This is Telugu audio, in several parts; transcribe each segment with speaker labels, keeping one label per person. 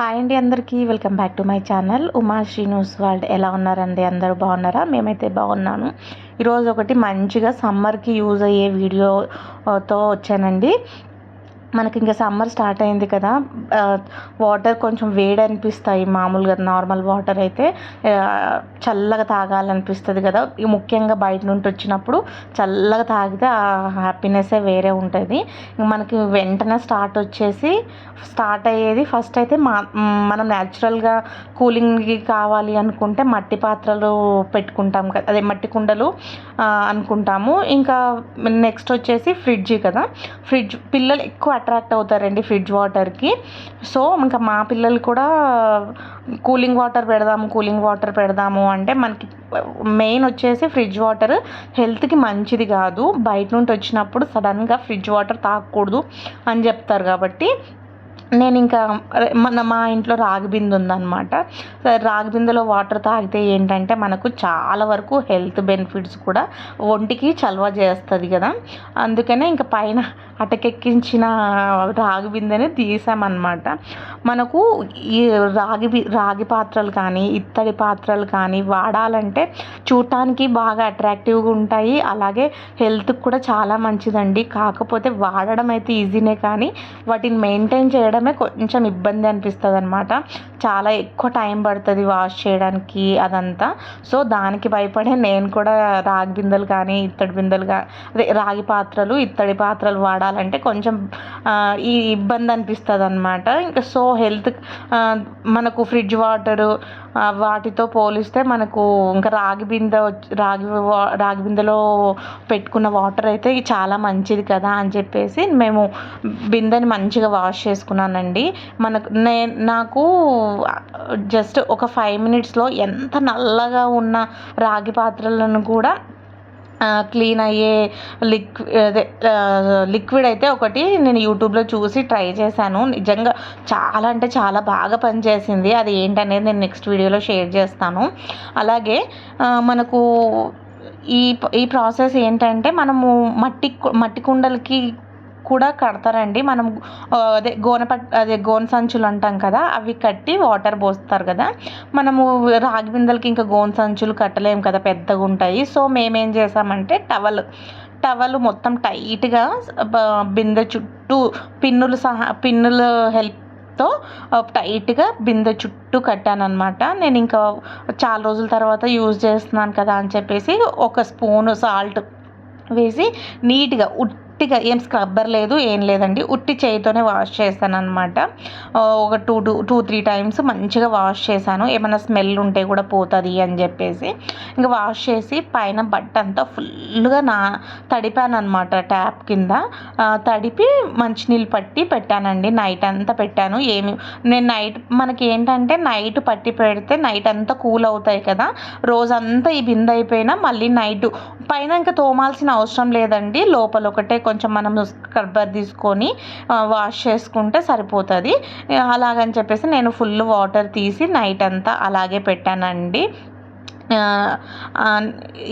Speaker 1: హాయ్ అండి అందరికీ welcome back to my channel Uma Srinivas world ఎలా ఉన్నారండి? అందరూ బాగున్నారా? మేమైతే బాగున్నాను. ఈరోజు ఒకటి మంచిగా సమ్మర్కి యూజ్ అయ్యే వీడియోతో వచ్చానండి. మనకి ఇంకా సమ్మర్ స్టార్ట్ అయింది కదా వాటర్ కొంచెం వేడి అనిపిస్తాయి మామూలుగా నార్మల్ వాటర్ అయితే చల్లగా తాగాలనిపిస్తుంది కదా. ముఖ్యంగా బయట నుండి వచ్చినప్పుడు చల్లగా తాగితే ఆ హ్యాపీనెస్సే వేరే ఉంటుంది. మనకి వెంటనే స్టార్ట్ వచ్చేసి స్టార్ట్ అయ్యేది ఫస్ట్ అయితే మా మనం న్యాచురల్గా కూలింగ్కి కావాలి అనుకుంటే మట్టి పాత్రలు పెట్టుకుంటాం కదా అదే మట్టి కుండలు అనుకుంటాము. ఇంకా నెక్స్ట్ వచ్చేసి ఫ్రిడ్జ్ కదా ఫ్రిడ్జ్ పిల్లలు ఎక్కువ అట్రాక్ట్ అవుతారండి ఫ్రిడ్జ్ వాటర్కి సో ఇంకా మా పిల్లలు కూడా కూలింగ్ వాటర్ పెడదాము కూలింగ్ వాటర్ పెడదాము అంటే మనకి మెయిన్ వచ్చేసి ఫ్రిడ్జ్ వాటర్ హెల్త్కి మంచిది కాదు. బయట నుండి వచ్చినప్పుడు సడన్గా ఫ్రిడ్జ్ వాటర్ తాగకూడదు అని చెప్తారు కాబట్టి నేను ఇంకా మన మా ఇంట్లో రాగి బిందె ఉందన్నమాట. రాగి బిందెలో వాటర్ తాగితే ఏంటంటే మనకు చాలా వరకు హెల్త్ బెనిఫిట్స్ కూడా ఒంటికి చలవ చేస్తుంది కదా. అందుకనే ఇంకా పైన అటకెక్కించిన రాగి బిందెని తీసామన్నమాట. మనకు ఈ రాగి రాగి పాత్రలు కానీ ఇత్తడి పాత్రలు కానీ వాడాలంటే చూడటానికి బాగా అట్రాక్టివ్గా ఉంటాయి. అలాగే హెల్త్కి కూడా చాలా మంచిదండి. కాకపోతే వాడడం అయితే ఈజీనే కానీ వాటిని మెయింటైన్ చేయడం చేయడమే కొంచెం ఇబ్బంది అనిపిస్తుంది అనమాట చాలా ఎక్కువ టైం పడుతుంది వాష్ చేయడానికి అదంతా. సో దానికి భయపడే నేను కూడా రాగి బిందెలు కానీ ఇత్తడి బిందెలు కానీ అదే రాగి పాత్రలు ఇత్తడి పాత్రలు వాడాలంటే కొంచెం ఈ ఇబ్బంది అనిపిస్తుంది అనమాట ఇంకా సో హెల్త్ మనకు ఫ్రిడ్జ్ వాటరు వాటితో పోలిస్తే మనకు ఇంకా రాగి బిందె రాగి రాగి బిందెలో పెట్టుకున్న వాటర్ అయితే చాలా మంచిది కదా అని చెప్పేసి మేము బిందెని మంచిగా వాష్ చేసుకున్నాను చేసుకున్నానండి మనకు నే నాకు జస్ట్ ఒక ఫైవ్ మినిట్స్లో ఎంత నల్లగా ఉన్న రాగి పాత్రలను కూడా క్లీన్ అయ్యే లిక్వి అదే లిక్విడ్ అయితే ఒకటి నేను యూట్యూబ్లో చూసి ట్రై చేశాను. నిజంగా చాలా అంటే చాలా బాగా పనిచేసింది. అది ఏంటనేది నేను నెక్స్ట్ వీడియోలో షేర్ చేస్తాను. అలాగే మనకు ఈ ఈ ప్రాసెస్ ఏంటంటే మనము మట్టి కు- మట్టి కుండలకి కూడా కడతారండి. మనం అదే గోనె పట్ అదే గోనె సంచులు అంటాం కదా అవి కట్టి వాటర్ పోస్తారు కదా. మనము రాగి బిందెలకి ఇంకా గోనె సంచులు కట్టలేము కదా పెద్దగా ఉంటాయి. సో మేమేం చేసామంటే టవల్ టవల్ మొత్తం టైట్గా బిందె చుట్టూ పిన్నులు సహా పిన్నుల హెల్ప్తో టైట్గా బిందె చుట్టూ కట్టానమాట నేను ఇంకా చాలా రోజుల తర్వాత యూజ్ చేస్తున్నాను కదా అని చెప్పేసి ఒక స్పూన్ సాల్ట్ వేసి నీట్గా ఉట్టిగా ఏం స్క్రబ్బర్ లేదు ఏం లేదండి. ఉట్టి చేయితోనే వాష్ చేశాను అనమాట ఒక two two two three times మంచిగా వాష్ చేశాను. ఏమైనా స్మెల్ ఉంటే కూడా పోతుంది అని చెప్పేసి. ఇంకా వాష్ చేసి పైన బట్ట అంతా ఫుల్గా నా తడిపాను అనమాట ట్యాప్ కింద. తడిపి మంచినీళ్ళు పట్టి పెట్టానండి. నైట్ అంతా పెట్టాను. ఏమి నేను నైట్ మనకి ఏంటంటే నైట్ పట్టి పెడితే నైట్ అంతా కూల్ అవుతాయి కదా. రోజంతా ఈ బిందె అయిపోయినా మళ్ళీ నైట్ పైన ఇంకా తోమాల్సిన అవసరం లేదండి. లోపల ఒకటే కొంచెం మనం స్క్రబ్బర్ తీసుకొని వాష్ చేసుకుంటే సరిపోతుంది. అలాగని చెప్పేసి నేను ఫుల్ వాటర్ తీసి నైట్ అంతా అలాగే పెట్టానండి.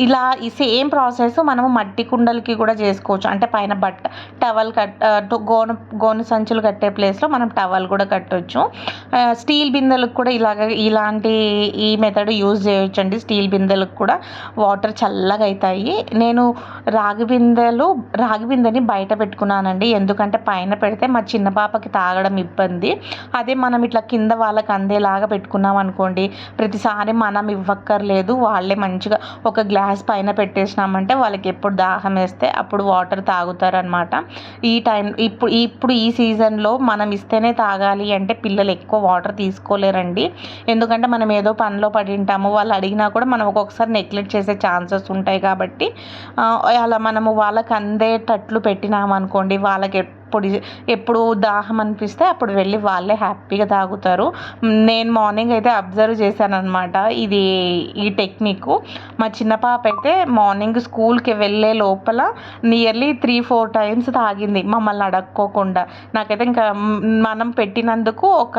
Speaker 1: ఇలా ఈ సేమ్ ప్రాసెస్ మనము మట్టి కుండలకి కూడా చేసుకోవచ్చు. అంటే పైన బట్ట టవల్ కట్ గోను గోను సంచులు కట్టే ప్లేస్లో మనం టవల్ కూడా కట్టొచ్చు. స్టీల్ బిందెలకు కూడా ఇలాగ ఇలాంటి ఈ మెథడ్ యూజ్ చేయొచ్చు అండి స్టీల్ బిందెలకు కూడా వాటర్ చల్లగా అవుతాయి నేను రాగి బిందెలు రాగి బిందెని బయట పెట్టుకున్నానండి. ఎందుకంటే పైన పెడితే మా చిన్న పాపకి తాగడం ఇబ్బంది. అదే మనం ఇట్లా కింద వాళ్ళకి అందేలాగా పెట్టుకున్నాం అనుకోండి ప్రతిసారి మనం ఇవ్వక్కర్లేదు. వాళ్ళే మంచిగా ఒక గ్లాస్ పైన పెట్టేసినామంటే వాళ్ళకి ఎప్పుడు దాహం వేస్తే అప్పుడు వాటర్ తాగుతారనమాట ఈ టైం ఇప్పుడు ఇప్పుడు ఈ సీజన్లో మనం ఇస్తేనే తాగాలి అంటే పిల్లలు ఎక్కువ వాటర్ తీసుకోలేరండి. ఎందుకంటే మనం ఏదో పనిలో పడి ఉంటాము వాళ్ళు అడిగినా కూడా మనం ఒక్కొక్కసారి నెగ్లెక్ట్ చేసే ఛాన్సెస్ ఉంటాయి కాబట్టి అలా మనము వాళ్ళకి అందేటట్లు పెట్టినామనుకోండి వాళ్ళకి పొడి ఎప్పుడు దాహం అనిపిస్తే అప్పుడు వెళ్ళి వాళ్ళే హ్యాపీగా తాగుతారు. నేను మార్నింగ్ అయితే అబ్జర్వ్ చేశాను అనమాట ఇది ఈ టెక్నిక్. మా చిన్న పాప అయితే మార్నింగ్ స్కూల్కి వెళ్ళే లోపల నియర్లీ త్రీ ఫోర్ టైమ్స్ తాగింది. మమ్మల్ని అడక్కోకుండా. నాకైతే ఇంకా మనం పెట్టినందుకు ఒక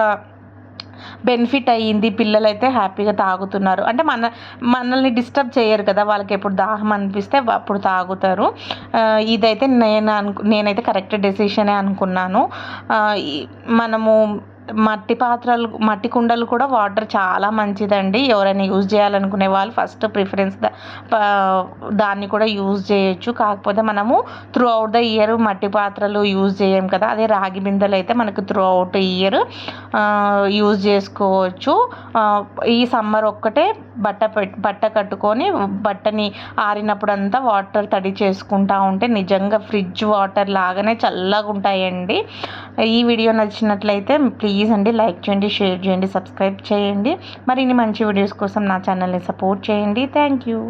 Speaker 1: బెనిఫిట్ అయ్యింది పిల్లలైతే హ్యాపీగా తాగుతున్నారు. అంటే మన మనల్ని డిస్టర్బ్ చేయరు కదా వాళ్ళకి ఎప్పుడు దాహం అనిపిస్తే అప్పుడు తాగుతారు. ఇదైతే నేను అనుకు నేనైతే కరెక్ట్ డెసిషనే అనుకున్నాను. మనము మట్టి పాత్రలు మట్టి కుండలు కూడా వాటర్ చాలా మంచిదండి. ఎవరైనా యూజ్ చేయాలనుకునే వాళ్ళు ఫస్ట్ ప్రిఫరెన్స్ దాన్ని కూడా యూజ్ చేయొచ్చు. కాకపోతే మనము త్రూ అవుట్ ద ఇయర్ మట్టి పాత్రలు యూజ్ చేయం కదా. అదే రాగి బిందెలు అయితే మనకు త్రూ అవుట్ ఇయర్ యూజ్ చేసుకోవచ్చు. ఈ సమ్మర్ ఒక్కటే బట్ట బట్ట కట్టుకొని బట్టని ఆరినప్పుడంతా వాటర్ తడి చేసుకుంటా ఉంటే నిజంగా ఫ్రిడ్జ్ వాటర్ లాగానే చల్లగా ఉంటాయండి ఈ వీడియో నచ్చినట్లయితే ప్లీజ్ అండి లైక్ చేయండి షేర్ చేయండి సబ్స్క్రైబ్ చేయండి. మరిన్ని మంచి వీడియోస్ కోసం నా ఛానల్ని సపోర్ట్ చేయండి. Thank you.